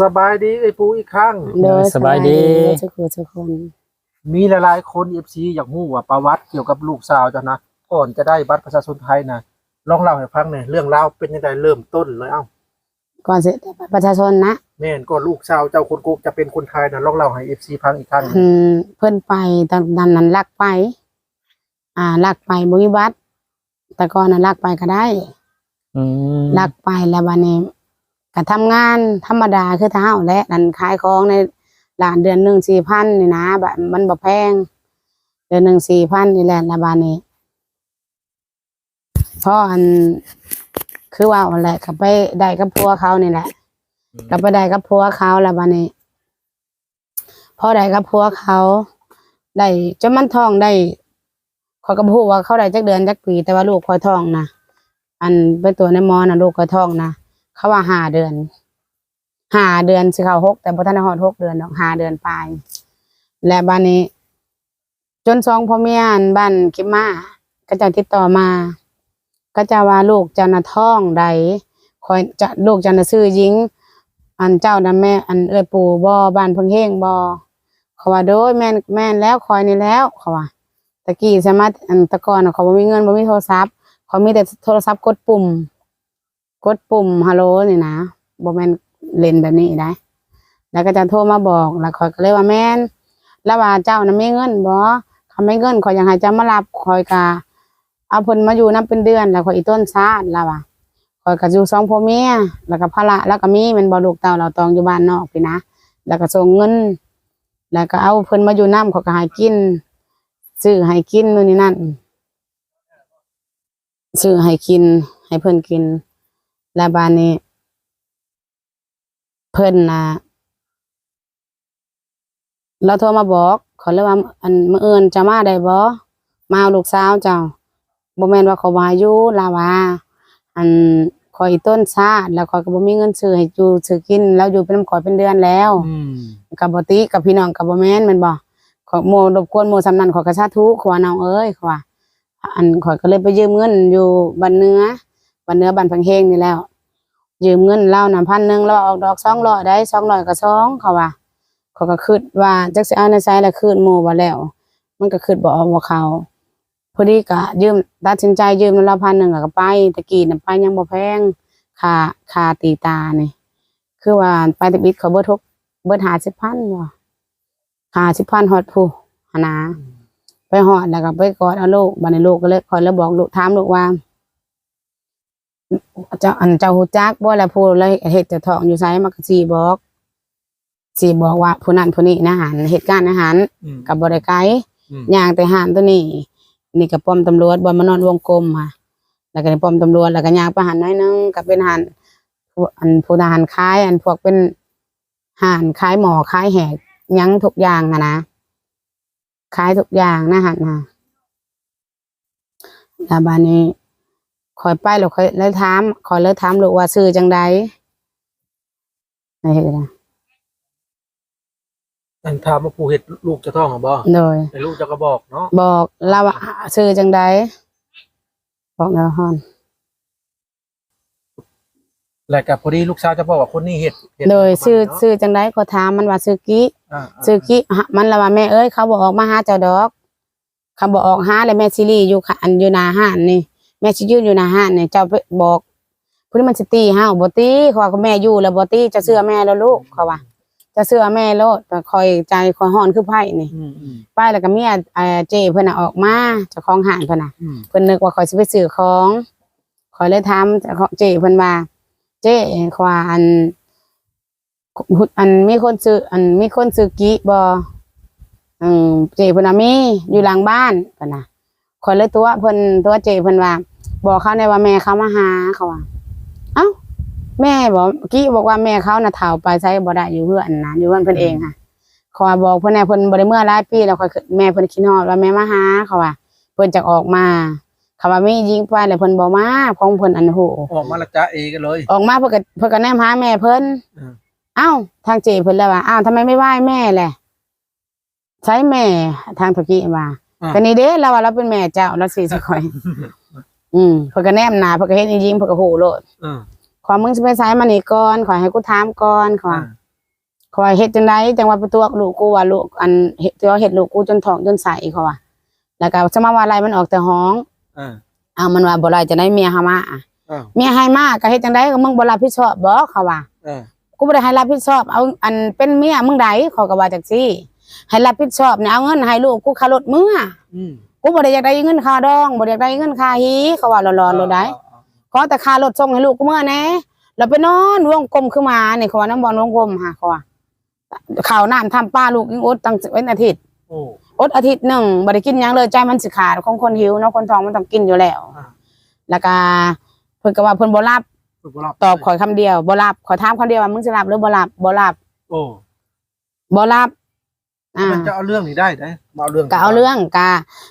สบายดีไอ้ปูอีกครั้ง โดยสบายดี ทุกคนทุกคนมีหลายๆ คน FC อยากรู้ว่าประวัติเกี่ยวกับลูกสาวจ้ะนะก่อนจะได้บัตรประชาชนไทยนะลองเล่าให้ฟังหน่อยเรื่องราวเป็นยังไงเริ่มต้นเลยเอ้าก่อนสิได้บัตรประชาชนนะแม่นก็ลูกสาวเจ้าคนกุกจะเป็นคนไทยนะลองเล่าให้ FC ฟังอีกครั้งอืมเพิ่นไปตอนนั้นนั้นลักไป อ่าลักไปบ่มีบัตรแต่ก่อนนั้นลักไปก็ได้อืมลักไปแล้วบัดนี้ ก็ทำงานธรรมดาคือเท้าและนั่นขายของในร้านเดือนหนึ่งสี่พันนี่นะแบบมันบ่แพง เดือนหนึ่งสี่พันนี่แหละแล้วบัดนี้เพราะอันคือว่าอะไรก็ไปได้กับพัวเขานี่แหละก็ไปได้กับพัวเขาแล้วบัดนี้พอได้กับพัวเขาได้จนมันท้องได้ขอยก็บ่ฮู้ว่าเขาได้จักเดือนจักปีแต่ว่าลูกคอยท้องนะอันเป็นตัวในหมอนะลูกคอยท้องนะ เขาว่าห้าเดือนห้าเดือนสิเขาหกแต่บ่ทันได้ฮอดหกเดือนดอกห้าเดือนไปและบ้านนี้ จนสองพ่อเมียนบ้านกิมมาก็จะติดต่อมา ก็จะว่าลูกเจ้าน่ะท้องใดคอยจะลูกเจ้าน่ะซื้อหญิง อันเจ้าน่ะแม่ อันเอ้ยปู่บ่บ้านพิ่งเฮงบ่เขาว่าโดยแม่แม่แล้วคอยนี่แล้วเขาว่าตะกี้สามารถอันตะกอนเขาบ่มีเงินบ่มีโทรศัพท์ เขามีแต่โทรศัพท์กดปุ่ม กดปุ่มฮัลโหลนี่นะบ่แมนเล่นแบบนี้ได้ แล้วก็จะโทรมาบอกแล้วคอยก็เลยว่าแม่นแล้วว่าเจ้าน่ะมีเงินบ่เขาไม่เงินขอยอยากให้เจ้ามารับคอยกะเอาเพิ่นมาอยู่นํเป็นเดือนแล้วขอยอีต้นซาดแล้วว่าคอยก็อยู่สองพ่อเมียแล้วก็ภาระแล้วก็มีมันบ่ลูกเต้าเราตองอยู่บ้านนอกพี่นะ แล้วก็ส่งเงิน แล้วก็เอาเพิ่นมาอยู่นํเขาก็ให้กินซื้อให้กินนู่นนี่นั่นซื้อให้กินให้เพิ่นกิน แล้วบ้านนี้ เพิ่นน่ะเราโทรมาบอกเขาเลยว่าอันมื้ออื่นจะมาได้บ่มาเอาลูกสาวเจ้าบ่แม่นว่าเขาว่าอยู่ลาว่าอันคอยต้นชาติแล้วคอยก็บ่มีเงินซื้อให้อยู่ซื้อกิน แล้วอยู่เป็นน้ำขอยเป็นเดือนแล้วอืมกับบ่ติกับพี่น้องกับบ่แม่นแม่นบ่ขอโมรบกวนโมสำนันขอยกระชาทุขอว่าน้องเอ้ยขอว่าอันขอยก็เลยไปยืมเงินอยู่บ้านเหนือ บ้านเนื้อบ้นพังเฮงนี่แล้ว ยืมเงินเล่าน่ะพันหนึ่งแล้วออกดอก200ได้200ก็2เขาว่าเขาก็คิดว่าจักสิเอาในไซแล้วคืนหมู่บ่แล้ว มันก็คิดบ่ออกบ่เขาพอดีก็ยืมตัดสินใจยืมแล้วละพันหนึ่งก็ไปตะกี้น่ะไปยังบ่แพงค่าค่าตีตานี่คือว่าไปตะบิดเขาเบิดทุกเบิด50,000บ่50,000ฮอดผู้หนนาไปฮอดแล้วก็ไปกอดเอาลูกบันี้ลูกก็เลยคอยแล้วบอกลูกถามลูกว่า เจ้าอันเจ้าฮู้จักบ่แล้วผู้เลยเฮ็ดเจะท้องอยู่ไสมันก็สิบอกสิบอกว่าผู้นั้นผู้นี้นะหันเหตุการณ์อาหารอืมกับบริไกลอืมย่างแต่หานตัวนี้ นี่กับป้อมตำรวจบอมานอนวงกลมค่ะแล้วก็ในป้อมตำรวจแล้วก็ย่างไปหันน้อยหนึงกับเป็นหันผู้อันผู้ทหารคาย อันพวกเป็นหันคายหมอคายแหกหยังทุกอย่างอะนะคายทุกอย่างนะหันนะแล้วบานนี้ คอยไปแล้วคอยเลยถามคอยเลยถามลูกว่าซื้อจังใดไอ้เฮ็ดนะอันถามว่าผู้เฮ็ดลูกจะท้องอะบ่โดยแต่ลูกเจะก็บอกเนาะบอกเราว่าซื้อจังใดบอกแล้วฮอนแล้วก็พอดีลูกสาวจะบอกว่าคนนี้เฮ็ดเฮ็โดยซื้อเนาะซื้อจังใดก็ถามมันว่าซื้อกี้อ่าซื้อกี้ฮะมันละว่าแม่เอ้ยเขาบอกออกมาหาเจ้าดอกเขาบอกออกหาแล้วแม่ซิลี่อยู่ค่ะอันอยู่หนาห้านนี่แม่สิยืนอยู่หนาห้านนี่เจ้าไปบอกผู้นี้มันสิตีห้าวบ่ตีเขาว่าก็แม่อยู่แล้วบ่ตีจะเชื่อแม่แล้วลูกเขาว่าจะเชื่อแม่โลดแต่คอยใจคอยฮ้อนคือไผนี่อืมอืมไปแล้วก็เมียเอ่อเจเพิ่นน่ะออกมาเจ้าของห้านเพิ่นน่ะอืมเพิ่นนึกว่าข่อยสิไปซื้อของข่อยเลยถามเจ้เพิ่นว่า เจ้ขวาอันอันมีคนซื้ออันมีคนซื้อกิบ่อืมเจ้เพิ่นน่ะมีอยู่หลังบ้านเพิ่นน่ะข่อยเลยตัวเพิ่นตัวเจ้เพิ่นว่า บอกเขาในว่าแม่เขามาหาเขาว่าเอ้าแม่บอกกี้บอกว่าแม่เขาน่ะเฒ่าไปใช้บ่ได้อยู่เฮือนนะอยู่เฮือนเพิ่นเองค่ะเขาว่าบอกเพิ่นแน่เพิ่นบ่ได้เมื่อหลายปีแล้วข่อยคือแม่เพิ่นคิดฮอดว่าแม่มาหาเขาว่าเพิ่นจะออกมาเขาว่ามียิงไปแล้วเพิ่นบ่มาของเพิ่นอันโหออกมาละจ้าเอกันเลย ออกมาเพิ่นก็เพิ่นก็แนมหาแม่เพิ่นอืมเอ้าทางเจเพิ่นแล้วว่าอ้าวทำไมไม่ไหว้แม่แหละใช้แม่ทางตะกี้ว่าอ่าก็นี่เด้เราว่าเราเป็นแม่เจ้าเราสิสักค่อย อืมเพิ่นก็แนมหน้าเพิ่นก็เฮ็ดอียิงเพิ่นก็โหโลดอืมขอมึงสิไปไสมานี่ก่อนขอให้กูถามก่อนขออ่าเขาว่าเฮ็ดจังไดจังว่าประตูลูกกูว่าลูกอันเฮ็ดที่ว่าเฮ็ดลูกกูจนท้องจนใสเขาว่าแล้วก็จะมาว่าอะไรมันออกแต่ห้องอ่าอ้าวมันว่าบ่ไรจะได้เมียเฮามาอะอ้าวเมียให้มาก็เฮ็ดจังไดก็มึงบ่รับผิดชอบบ่เขาว่า อ่ากูบ่ได้ให้รับผิดชอบ เอาอันเป็นเมียมึงใดเขาก็ว่าจังซี่ให้รับผิดชอบเนี่ยเอาเงินให้ลูกกูค่ารถมึงอะอืม กูบ่ได้อยากได้เงินค่าดองบ่ได้อยากได้เงินค่าฮีเขาว่าร้อนๆโลดได้ขอแต่ค่ารถส่งให้ลูกกูเมื่อแหน่แล้วไปนอนวงกลมขึ้นมาเนี่ยเขาว่าน้ำบอลวงกลมหาเขาว่าข่าวน้ำทำป้าลูกยังอดตั้งเป็นอาทิตย์โอ้อดอาทิตย์หนึ่งบ่ได้กินหยังเลยใจมันสิขาดของคนหิวเนาะคนท้องมันต้องกินอยู่แล้วอ่าแล้วก็เพิ่นก็ว่าเพิ่นบ่รับฝึกบ่รับตอบข่อยคำเดียวบ่รับขอยถามคำเดียวว่ามึงสิรับหรือบ่รับบ่รับโอ้บ่รับ อ่า มันจะเอาเรื่องนี้ได้ได้มาเอาเรื่องก็เอาเรื่องกะ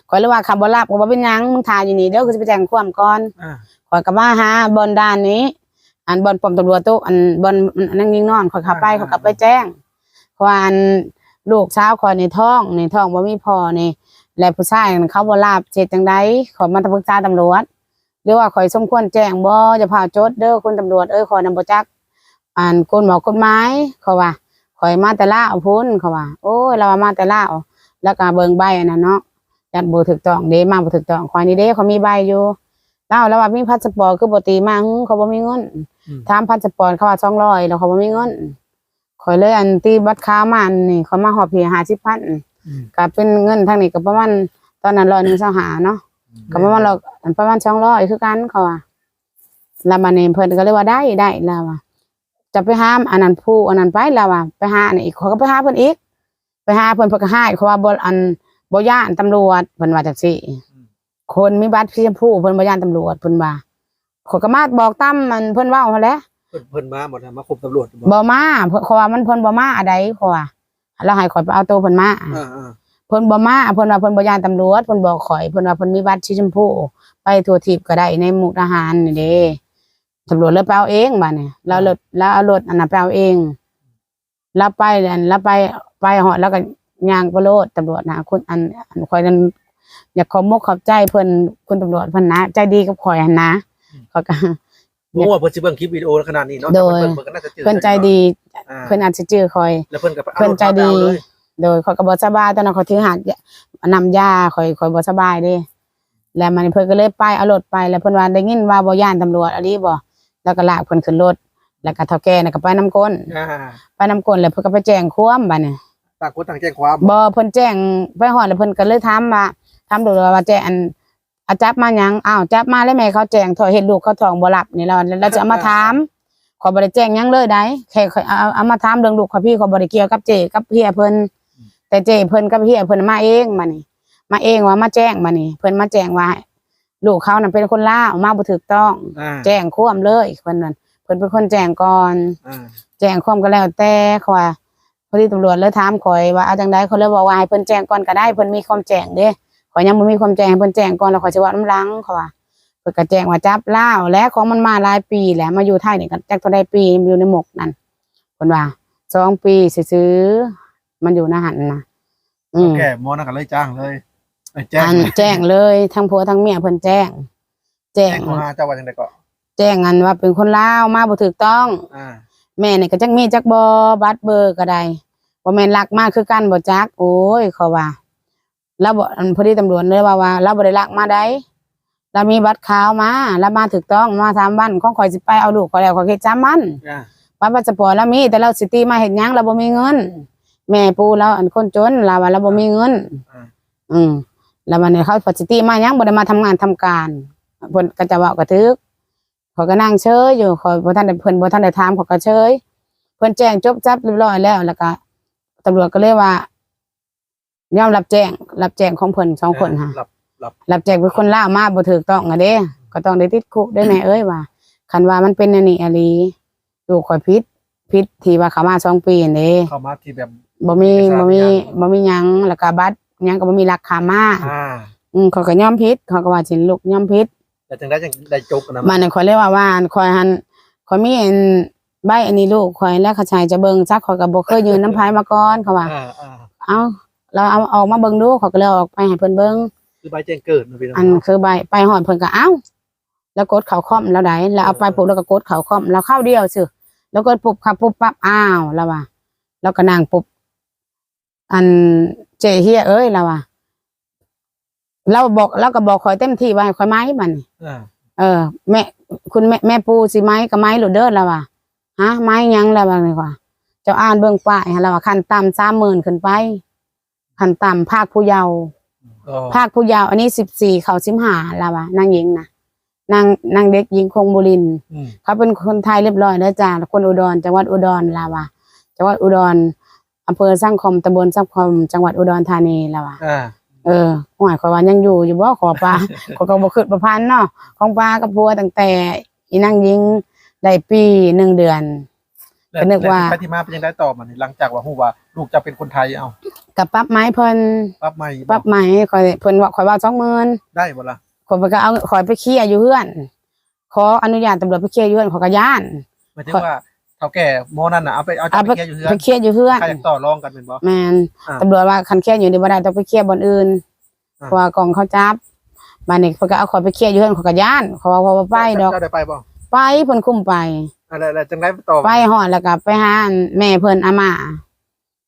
ข่อยเลยว่าคำบ่รับก็บ่เป็นหยังมึงทาอยู่นี่เด้อคือสิไปแจ้งความก่อนอ่าข่อยก็มาหาบอนด้านนี้ อันบอนปอมตำรวจตุอันบอนอันนั่งยิงนอนข่อยเข้าไปข่อยกลับไปแจ้งเพราะว่าอันลูกสาวข่อยในท้องในท้องบ่มีพ่อนี่ และผู้ชายนั่นเขาบ่ลาบเจ็ดจังไดขอยมาปรึกษาตำรวจหรือว่าข่อยสมควรแจ้งบ่จะพาจดเด้อคุณตำรวจเอ้ยข่อยนำบ่จักอันกฎหมายกฎหมายเขาว่า ข่อยมาแต่ลาวพุ่นเขาว่าโอ้ยเราว่ามาแต่ลาวแล้วก็เบิ่งใบอันนั้นเนาะจัดบ่ถูกต้องเด้มาบ่ถูกต้องข่อยนี่เด้เขามีใบอยู่เล่าแล้วว่ามีพาสปอร์ตคือปกติมาหึเขาบ่มีเงินอืมถามพาสปอร์ตเขาว่าสองร้อยแล้วเขาบ่มีเงินข่อยเลยอันตีบัตรค้ามาอันนี่เขามาหอบเพียห้าสิบพันอืมก็เป็นเงินทางนี้ก็ประมาณตอนนั้นร้อยหนึ่งสหาเนาะก็ประมาณเราประมาณสองร้อยคือกันเขาว่าแล้วมาเนี่ยเพิ่นก็เลยว่าได้ได้แล้วว่า จะไปห้ามอันนั้นผู้อันนั้นไปแล้วว่าไปหาอันนี้อีกเขาก็ไปหาเพิ่นอีก ไปหาเพิ่นเพิ่นก็ให้เขาว่าบ่อันบ่ย่านตำรวจเพิ่นว่าจังซี่คนมีบัตรสีชมพูเพิ่นบ่ย่านตำรวจเพิ่นว่าขอยก็มาบอกตั้มมันเพิ่นเว้าหั่นแหละเพิ่นเพิ่นมาหมดนะมาคุมตำรวจบ่บ่มาเพิ่นเขาว่ามันเพิ่นบ่มาอะใดเขาว่าแล้วให้ข่อยไปเอาตัวเพิ่นมาอ่าอ่าเพิ่นบ่มาเพิ่นว่าเพิ่นบ่ย่านตำรวจเพิ่นบอกข่อยเพิ่นว่าเพิ่นมีบัตรสีชมพูไปทั่วทิพย์ก็ได้ในมุกดาหารนี่เด้ ตำรวจเลยไปเอาเองบัดนี้แล้วรถแล้วเอารถอันนั้นไปเอาเองแล้วไปอันแล้วไปไปฮอดแล้วก็ย่างไปโลดตำรวจนะคนอันอันข่อยนั้นอยากขอบมกขอบใจเพิ่นคุณตำรวจเพิ่นนะ ใจดีกับข่อยหั่นนะเขาก็บ่ว่าเพิ่นสิเบิ่งคลิปวิดีโอขนาดนี้เนาะโดยเพิ่นเพิ่นก็น่าจะจืเพิ่นใจดีอ่าเพิ่นอาจจะจื้อคอยแล้วเพิ่นก็ไปอาเพิ่นใจดีรถมาเอาเลยโดยเขาก็บ่สบายตอนนั้นเขาถือหากนำยาคอยคอยบ่สบายเด้แล้วมันเพิ่นก็เลยไปเอารถไปแล้วเพิ่นว่าได้ยินว่าบ่ย่านตำรวจอะลีบ่ แล้วก็ลากเพิ่นขึ้นรถแล้วก็เฒ่าแก่น่ะก็ไปนํก้นอ่าไปนํก้นแล้วเพิ่นก็ไปแจ้งความบัดนี้ต่างคนต่างแจ้งความบ่เพิ่นแจ้งไปฮอดแล้วเพิ่นก็เลยถามว่าถามดูว่าแจ้งอันอาจับมาหยังอ้าวจับมาแล้วแม่เขาแจ้งถอยเฮ็ดลูกเขาท้องบ่รับนี่แล้วแล้วจะเอามาถามขอยบ่ได้แจ้งหยังเลยได้แค่ขอยเอาเอามาถามเรื่องลูกเขาพี่ขอยบ่ได้เกี่ยวกับเจกับเฮียเพิ่นแต่เจเพิ่นกับเฮียเพิ่นมาเองมานี่มาเองว่ามาแจ้งมานี่เพิ่นมาแจ้งว่า ลูกเขานั่นเป็นคนลาวมาบ่ถูกต้อง อ่าแจ้งความเลยเพิ่นนั่นเพิ่นเป็นคนแจ้งก่อน อ่าแจ้งความก็แล้วแต่เขาว่าพอดีตำรวจเลยถามข่อยว่าเอาจังไดเขาเลยบอกว่าให้เพิ่นแจ้งก่อนก็ได้เพิ่นมีความแจ้งเด้ข่อยยังบ่มีความแจ้งให้เพิ่นแจ้งก่อนแล้วข่อยสิเว่าน้ำหลังเขาว่าเพิ่นก็แจ้งว่าจับลาวและของมันมาหลายปีแล้วมาอยู่ไทยนี่ก็จักเท่าใดปีมันอยู่ในหมกนั่นเพิ่นว่าสองปีซื้อๆมันอยู่ในหันน่ะอืม แก่หมอนั่นก็เลยจ้างเลยเอ้ย แจ้งอันแจ้งเลยทั้งผัวทั้งเมียเพิ่นแจ้ง แจ้แจ้งงข้อหาเจ้าว่าจังได๋ก็แจ้งอันว่าเป็นคนลาวมาบ่ถูกต้อง อ่าแม่นี่ก็จักมีจักบอบัตรเบอร์ก็ได้บ่แม่นรักมากคือกันบ่จัก โอ้ยเขาว่า แล้วบ่อันพอดีตำรวจเลยว่าว่าเราบ่ได้รักมาได้เรามีบัตรขาวมาแล้วมาถูกต้องมาทำบ้านของข่อยสิไปเอาลูกข่อยแล้วข่อยเฮ็ดจำมันอ่าบัตรพาสปอร์ตเรามีแต่เราสิตีมาเฮ็ดหยังเราบ่มีเงิน แม่ปู่เราอันคนจนเราว่าเราบ่มีเงินอ่าอืม แล้ววันนี้เขาพอสิตีมาหยังบ่ได้มาทำงานทำการเพิ่นก็จะเว้ากระทึกเขาก็นั่งเฉยอยู่เขาบ่ทันได้เพิ่นบ่ทันได้ถามเขาก็เฉยเพิ่นแจ้งจบจับเรียบร้อยแล้ว แล้วก็ตำรวจก็เลยว่ายอมรับแจ้งรับแจ้งของเพิ่นสองคนค่ะรับรับรับแจ้งเป็นคนล่าวมาบ่ถูกต้องอะเด้ ก็ต้องได้ติดคุกด้วยแม่เอ้ยว่าคันว่ามันเป็นอันนี้อะลีลูกข่อยผิดผิดที่ว่าเขามาสองปีนั่นเด้เข้ามาที่แบบบ่มีเอกสารบ่มีหยังบ่มีหยังแล้วก็บัตร หยังก็บ่มีหลักฐานมาอ่าอืมเขาก็ยอมผิดเขาก็ว่าสิลูกยอมผิดแต่จังได้จังได้จกนะมันน่ะข่อยเลยว่าว่าข่อยหันข่อยมีอันใบอันนี้ลูกข่อยแล้วเขาชายจะเบิ่งซักข่อยก็บ่เคยยืนน้ำพายมาก่อนเขาว่า อ่าอ่าเอาเราเอาออกมาเบิ่งดูเขาก็เลยเอาออกไปให้เพิ่นเบิ่ง คือใบแจ้งเกิดนะพี่น้องอันคือใบไปหอดเพิ่นก็เอ้า แล้วกดเขาคอมแล้วได้แล้วเอาไปปุ๊บแล้วก็กดเขาคอมแล้วเข้าเดียวซื่อแล้วก็ปุ๊บขับปุ๊บปั๊บอ้าวแล้วว่าแล้วก็นั่งปุ๊บ อันเจเฮียเอ้ยเราอะเราบอกเราก็บอกคอยเต็มที่ว่าให้คอยไม้มันอ่าเออ แม่คุณแม่แม่ปูสิไม้ก็ไม้หลุดเด้อแล้วว่ะฮะไม้หยังแล้วว่าไงว่าเจ้าอ่านเบิ่งป้ายให้แล้วว่าขั้นต่ำสามหมื่นขึ้นไปขั้นต่ำภาคผู้เยาว์ก็ภาคผู้เยาว์อันนี้สิบสี่เขาสิบห้าแล้วว่ะนางหญิงนะนางนางเด็กหญิงคงบุรินทร์อืมเขาเป็นคนไทยเรียบร้อยแล้วจ้าคนอุดรจังหวัดอุดรลาวะจังหวัดอุดร อำเภอสร้างคมตำบลสร้างคมจังหวัดอุดรธานีลาวะอ่าเออหวยขอยว่ายังอยู่อยู่บ่ขอปลา ขอยก็บ่ขึ้นประพันธ์เนาะของปลากับพัวตั้งแต่อีนางยิงได้ปีหนึ่งเดือน แล้วก็นึกว่า แล้วที่ไปที่มาเป็นยังไงต่อมันหลังจากว่าฮู้ว่าลูกจะเป็นคนไทยเอากับปั๊บไม้เพิ่นปั๊บใหม่ปั๊บไม้ขอยเพิ่นว่าขอยว่า20,000ได้บ่ล่ะขอยไปก็เอาขอยไปเคลียร์อยู่เฮือน ขออนุญาตตำรวจไปเคลียร์อยู่เฮือนขอยก็ย่าน หมายถึงว่า เฒ่าแก่โมนั่นน่ะเอาไปเอาจัเอาบไปไปเคลียร์อยู่เฮือไปนเคลียร์อยู่เฮือนใครอยากต่อรองกันเป็นบ่ แมนอ่าตำรวจว่าคันเคลียร์อยู่ในบ่ได้ต้องไปเคลียร์บอนอื่นอ่า เพราะว่ากองเขาจับบ้านนี้เพิ่นก็เอาขอยไปเคลียร์อยู่เฮือนขอยก็ย่านเขาว่าว่าไปดอกเจ้าได้ไปบ่ไปเพิ่นคุมไป อะไรอะไรจังได้ต่อไปฮอดแล้วก็ไปหาอันแม่เพิ่นอาม่า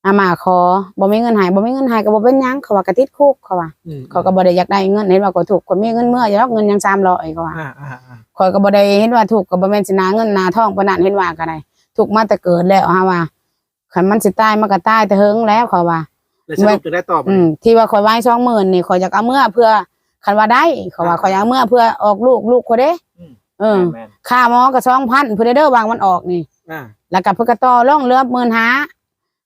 อาม่าขอบ่มีเงินให้บ่มีเงินให้ก็บ่เป็นหยังเขาว่ากระติดคุกเขาว่าอืมเขาก็บ่ได้อยากได้เงินเห็นว่าก็ถูกคนมีเงินเมื่ออยู่แล้วเงินยัง300เขาว่าอ่าอ่าอ่า ข่อยก็บ่ได้เห็นว่าถูกก็บ่แม่นสินาเงินนาทองปานนั้นเห็นว่าก็ได้ ถูกมาแต่เกิดแล้วฮะว่าคันมันสิตายมันก็ตายแต่เฮิงแล้วเขาว่าเลยสรุปจังได้ต่อบ่อืมที่ว่าคอยไว้สองหมื่นนี่คอยอยากเอาเมื่อเพื่อคันว่าได้เขาว่าคอยอยากเอาเมื่อเพื่อออกลูกลูกคนเด้เออแม่นค่าหมอก็สองพันเพื่อได้เด้อวางมันออกนี่อ่าแล้วก็เพื่อกระต่อร่องเรือหมื่นหา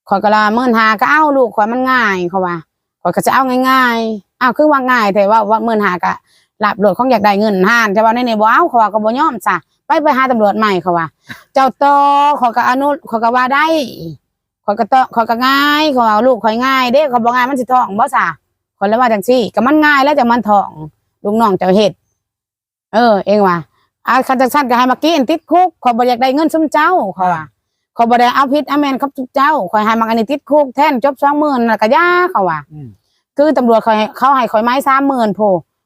คอยก็ละหมื่นหาก็เอาลูกคอยมันง่ายเขาว่าคอยก็จะเอาง่ายๆอ้าวคือว่าง่ายแต่ว่าว่าหมื่นหาก็หลับรถของอยากได้เงินห้านจะว่าในในบ่เอาเขาว่าก็บ่ยอมซะ ไปไปหาตำรวจใหม่เขาว่า เจ้าต่อขอยก็อนุขอยก็ว่าได้ขอยก็ต่อขอยก็ง่ายเขาว่าลูกขอยง่ายเด้เขาบ่ง่ายมันสิท้องบ่ซะคนละว่าจังซี่ก็มันง่ายแล้วจะมันทองลุงน้องเจ้าเฮ็ดเออ เองว่าอาคันจังซั่นก็ให้มากินติดคุกขอยบ่อยากได้เงินซุมเจ้าเขาว่าขอยบ่ได้เอาผิดเอาแม่นครับซุมเจ้าขอยให้มันอันนี้ติดคุกแทนจบ20,000แล้วก็ย่าเขาว่าอืมคือตำรวจเขาให้เขาให้ขอยไม้30,000โพ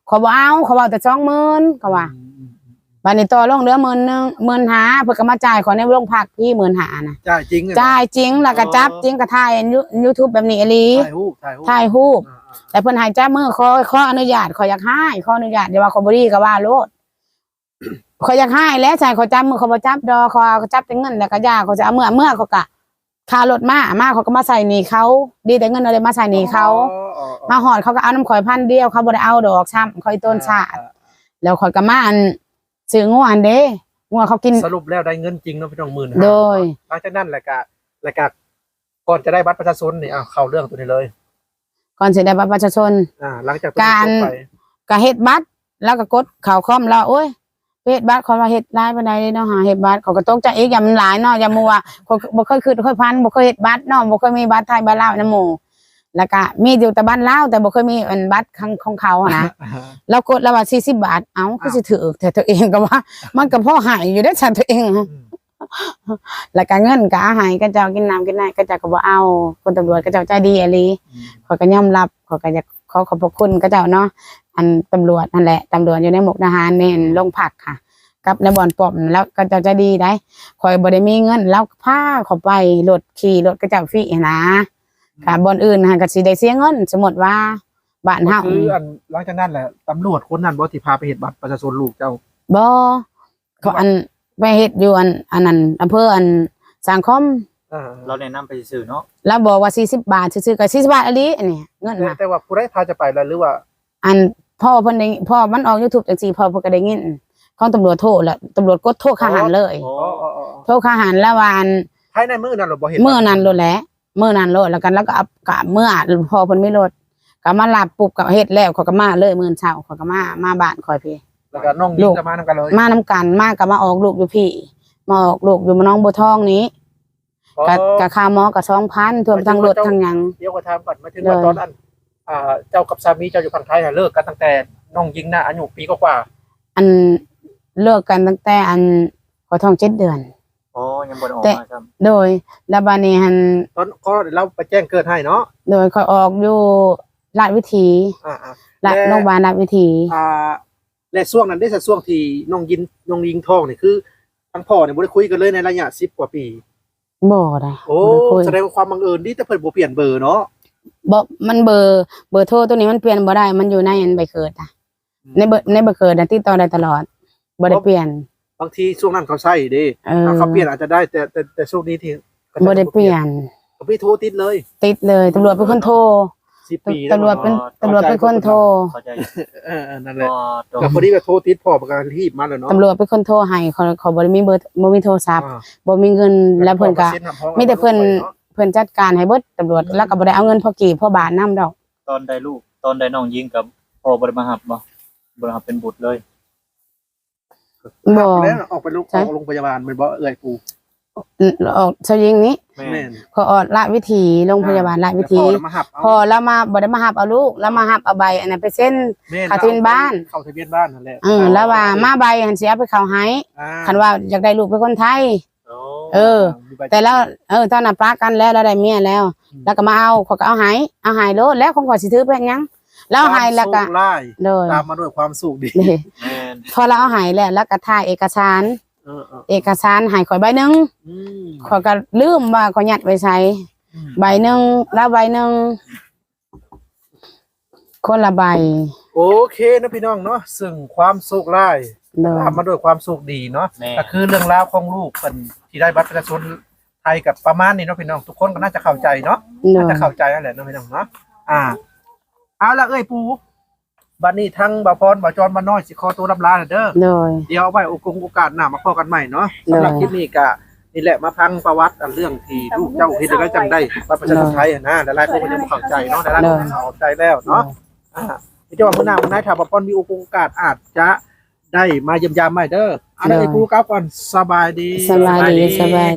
ขอยบ่เอาเขาว่าแต่20,000เขาว่า อืมอืมอืมบัดนี้ต่อรองเหลือหมื่นหนึงหมื่นห้าเพิ่นก็มาจ่ายขอยในโรงพักพี่หมื่นห้านะจ่ายจริงอะจ่ายจริงแล้วก็จับจริงก็ถ่าย YouTube แบบนี้อีหลีถ่ายรูปถ่ายรูปถ่ายรูป อ่าอ่าแต่เพิ่นใหายจ้ามือขอขออนุญาตขออยากให้ขออนุญาตเดี๋ยวว่าขอบ่ดีก็ว่าโลด ขออยากให้แล้วใช่ขอจับมือขอบ่จับดอกขอเอาจับแต่เงินแล้วก็ยาขอจะเอาเมื่อเมื่อเขาก็ค่ารถมามาเขาก็มาใส่หนี้เขาดีแต่เงินเอาเลยมาใส่หนี้เขา อ๋ออ๋ออ๋อมาหอดเขาก็เอาน้ำข่อยพันเดียวเขาบ่ได้เอาดอกซ้ำข่อยต้นชาติ แล้วข่อยก็มาอัน ซื้องัวอันเด้งัวเขากิน สรุปแล้วได้เงินจริงเนาะพี่น้องหมื่นโดย หลังจากนั้นแหละก็แล้วก็ก่อนจะได้บัตรประชาชนนี่อ้าวเข้าเรื่องตัวนี้เลย ก่อนสิได้บัตรประชาชน อ่า หลังจากตัวนี้การ จบไปก็เฮ็ดบัตรแล้วก็กดเข่าคอมแล้วโอ้ยเฮ็ดบัตรเขาว่าเฮ็ดหลายปานใดเนาะหาเฮ็ดบัตรเขาก็ตกใจอีกอย่ามันหลายเนาะอย่ามัวเขาบ่เคยคือเคยพันบ่เคยเฮ็ดบัตรเนาะบ่เคยมีบัตรไทยบัตรลาวนํหมู่ แล้วก็มีอยู่แต่บ้านลาวแต่บ่เคยมีอันบัตรของของเขาอะนะอ่าแล้วกดแล้วว่า40บาทเอ้าคือสิถือแต่ตัวเองก็ว่า มันก็พอหายอยู่ได้อฉันตัวเองอืมแล้วก็เงินก็อาหารก็เจ้ากินน้ำกินไหนก็เจ้าก็บ่เอาคนตำรวจก็เจ้าใจดีอะลีอืมขอยก็ยอมรับขอยก็อยากขอขอบพระคุณก็เจ้าเนาะอันตำรวจนั่นแหละตำรวจอยู่ในหมกทหารเนี่ยโรงพักค่ะ กับในบ่อนปอมแล้วก็เจ้าใจะดีได้ขอยบ่ได้มีเงินแล้วพาเขาไปรถขี่รถก็เจ้าฟรีนะ ค่ะบ่อนอื่นหันก็สิได้เสียเงิน สมมติว่าบ้านเฮาก็คืออันหลังจากนั้นแหละตำรวจคนนั้นบ่ที่พาไปเฮ็ดบัตรประชาชนลูกเจ้าบ่เขาอันไปเฮ็ดอยู่อันอันนั้นอำเภออันสังคมอ่าเราแนะนำไปซื้อเนาะแล้วบอกว่า40บาทซื่อๆก็40บาทอะลีอันนี้เงินแต่น่ะแต่ว่าผู้ใดพาจะไปแล้วหรือว่า อันพ่อเพิ่นได้พ่อมันออก YouTube จังซี่พ่อเพิ่นก็ได้ยินของตำรวจโทรแล้วตำรวจกดโทรข้าหันเลยโอ้อ๋ออ๋ออ๋อโทรข้าหันแล้ววาอันภายในมื้อนั้นเราบ่เห็นมื้อนั้นโลดแหละมื้อนั้นโลดแล้วกันแล้วก็เอากะเมื่อพ่อเพิ่นมีรถก็มารับปุ๊บก็เฮ็ดแล้วเขาก็มาเลยมื้อเช้าเขาก็มามาบ้านคอยพี่แล้วก็น้องยิลูงกจะมานำกันเลยมานํกันมาก็มาออกลูกอยู่พี่มาออกลูกอยู่น้องบัวทองนี้อ๋อก็ก็ค่าหมอก็2,000ท่วมทั้งรถทั้งหยังเดี๋ยวก็ถามก่อนหมายถึงว่าเลยตอนนั้นอ่าเจ้ากับสามีเจ้าอยู่ฝั่งไทยน่ะเลิกกันตั้งแต่น้องยิงน่ะอายุปีกว่าอันเลิกกันตั้งแต่อันขอท้องเจ็ดเดือนโอ้ ยังบ่ได้ออกแต่มาครับโดยแล้วบัดนี้หันๆตอนก็เราไปแจ้งเกิดให้เนาะโดยคอยออกอยู่ลาดวิถีอ่าอ่าลาดและโรงพยาบาลลาดวิถีอ่าและช่วงนั้นได้สักช่วงที่น้องยินน้องยิงทองนี่คือทั้งพ่อเนี่ยบ่ได้คุยกันเลยในระยะ10กว่าปีบ่ได้โอ้บ่ได้คุยแสดงว่าความบังเอิญนี่แต่เพิ่นบ่เปลี่ยนเบอร์เนาะบ่มันเบอร์เบอร์โทรตัวนี้มันเปลี่ยนบ่ได้ มันอยู่ในอันใบเกิดอะในเบอร์ในใบเกิดน่ะติดต่อได้ตลอดบ่ได้เปลี่ยน บางทีช่วงนั้นเขาใช้เด้เออถ้าเขาเปลี่ยนอาจจะได้แต่แต่แต่ช่วงนี้ที่บ่ได้เปลี่ยนก็พี่โทรติดเลยติดเลยตำรวจเป็นคนโทร10ปีตำรวจเป็นตำรวจเป็นคนโทรเข้าใจเออๆนั่นแหละก็ตรงก็พอดีก็โทรติดพ่อประกันรีบมาแล้วเนาะตำรวจเป็นคนโทรให้เขาเขาบ่ได้มีเบอร์บ่มีโทรศัพท์อ่าบ่มีเงินแล้วเพิ่นก็ซ็ทำพ้องมีแต่เพิ่น เพิ่นจัดการให้เบิดตำรวจแล้วก็บ่ได้เอาเงินพอกี่พอบาทนํดอก ตอนได้ลูกตอนได้น้องยิงกับพ่อบ่ได้มาหับบ่บ่ได้หับเป็นบุตรเลย บ่แล้วออกไปโรงใช่ออกโรงพยาบาลแมันบ่เอ่ยปูออกเช้ายิงนี้แม่แม่นขอออดละวิธีโรงพยาบาลละวิธีพ่อแล้วมาหับเอาพอแล้วมาบ่ได้มาหับเอาลูกแล้วมาหับเอาใบอันนั้นไปเส้นแม่นเข้าทะเบียนบ้านเข้าทะเบียนบ้านนั่นแหละเออแล้วว่ามาใบหันสิเอาไปเข้าให้อ่าคันว่าอยากได้ลูกเป็นคนไทยโอ้เออมีใบแต่แล้วเออตอนน่ะปากันแล้วแล้วได้เมียแล้ว แล้วก็มาเอาเขาก็เอาให้เอาให้โลดแล้วของขอยสิถือเป็นหยังแล้วเอาให้แล้วก็ความสุขไล่โดยตามมาด้วยความสุขดี นี่แม่นพอเราเอาให้แล้วแล้วก็ถ่ายเอกสาร เออเออเอกสารให้ข่อยใบหนึงอืมข่อยก็ลืมว่าข่อยยัดไว้ใช้ใบหนึงแล้วใบหนึงคนละใบโอเคนะพี่น้องเนาะซึ่งความสุขไล่โดยตามมาด้วยความสุขดีเนาะแม่ ก็คือเรื่องราวของลูกเป็นที่ได้บัตรประชาชนไทยกับประมาณนี้เนาะพี่น้องทุกคนก็น่าจะเข้าใจเนาะโดน่ายจะเข้าใจนั่นแหละเนาะพี่น้องเนาะ อ่า เอาละเอ้ยปู บัดนี้ทั้งบ่าวพรบ่าวจรบ่าวน้อยสิขอตัวรับลาแล้วเด้อโดย เดี๋ยวเอาไว้โอกงโอกาสหน้ามาพอกันใหม่เนาะได้สำหรับคลิปนี้ก็นี่แหละมาพังประวัติอันเรื่องที่ลูกเจ้าเฮ็ดได้จังได้บัตรประชาชนไทยอะนะหลายๆคนก็ยังบ่เข้าใจเนาะหลายๆคนก็เข้าใจแล้วเนาะอ่าที่จะว่ามื้อหน้ามื้อไหนถ้าบ่าวพรมีโอกงโอกาสอาจจะได้มาเยี่ยมยามใหม่เด้อเอาละได้ไอ้ปูกลับก่อนสบายดี สบายดีสบาย